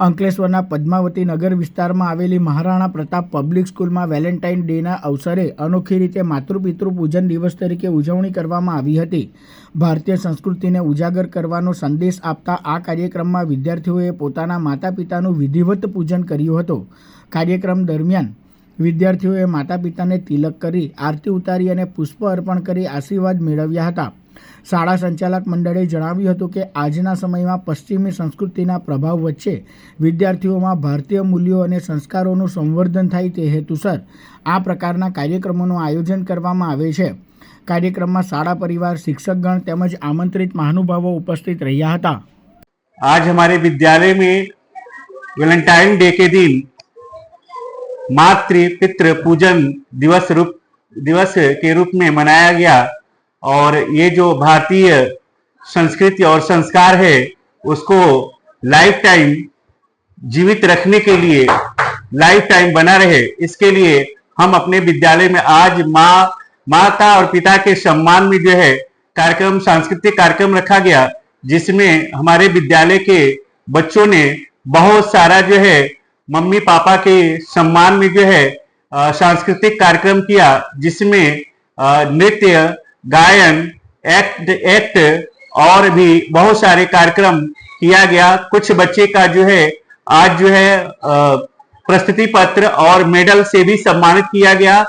અંકલેશ્વરના પદ્માવતી નગર વિસ્તારમાં આવેલી મહારાણા પ્રતાપ પબ્લિક સ્કૂલમાં વેલેન્ટાઇન ડેના અવસરે અનોખી રીતે માતૃપિતૃ પૂજન દિવસ તરીકે ઉજવણી કરવામાં આવી હતી. ભારતીય સંસ્કૃતિને ઉજાગર કરવાનો સંદેશ આપતા આ કાર્યક્રમમાં વિદ્યાર્થીઓએ પોતાના માતા પિતાનું વિધિવત પૂજન કર્યું હતું. કાર્યક્રમ દરમિયાન વિદ્યાર્થીઓએ માતા પિતાને તિલક કરી આરતી ઉતારી અને પુષ્પ અર્પણ કરી આશીર્વાદ મેળવ્યા હતા. શાળા સંચાલક મંડળે જણાવ્યું હતું કે આજના સમયમાં પશ્ચિમી સંસ્કૃતિના પ્રભાવ વચ્ચે વિદ્યાર્થીઓમાં ભારતીય મૂલ્યો અને સંસ્કારોનું સંવર્ધન થાય તે હેતુસર આ પ્રકારના કાર્યક્રમોનું આયોજન કરવામાં આવે છે કાર્યક્રમમાં શાળા પરિવાર શિક્ષકગણ તેમજ આમંત્રિત મહાનુભાવો ઉપસ્થિત રહ્યા હતા आज हमारे विद्यालय में वैलेंटाइन डे के दिन मातृ पितृ पूजन दिवस रूप दिवस के रूप में मनाया गया और ये जो भारतीय संस्कृति और संस्कार है, उसको लाइफ टाइम जीवित रखने के लिए लाइफ टाइम बना रहे। इसके लिए हम अपने विद्यालय में आज माँ, माता और पिता के सम्मान में जो है, कार्यक्रम, सांस्कृतिक कार्यक्रम रखा गया, जिसमें हमारे विद्यालय के बच्चों ने बहुत सारा जो है, मम्मी पापा के सम्मान में जो है सांस्कृतिक कार्यक्रम किया, जिसमें नृत्य गायन एक्ट एक्ट और भी बहुत सारे कार्यक्रम किया गया। कुछ बच्चे का जो है, आज जो है प्रस्तुति पत्र और मेडल से भी सम्मानित किया गया।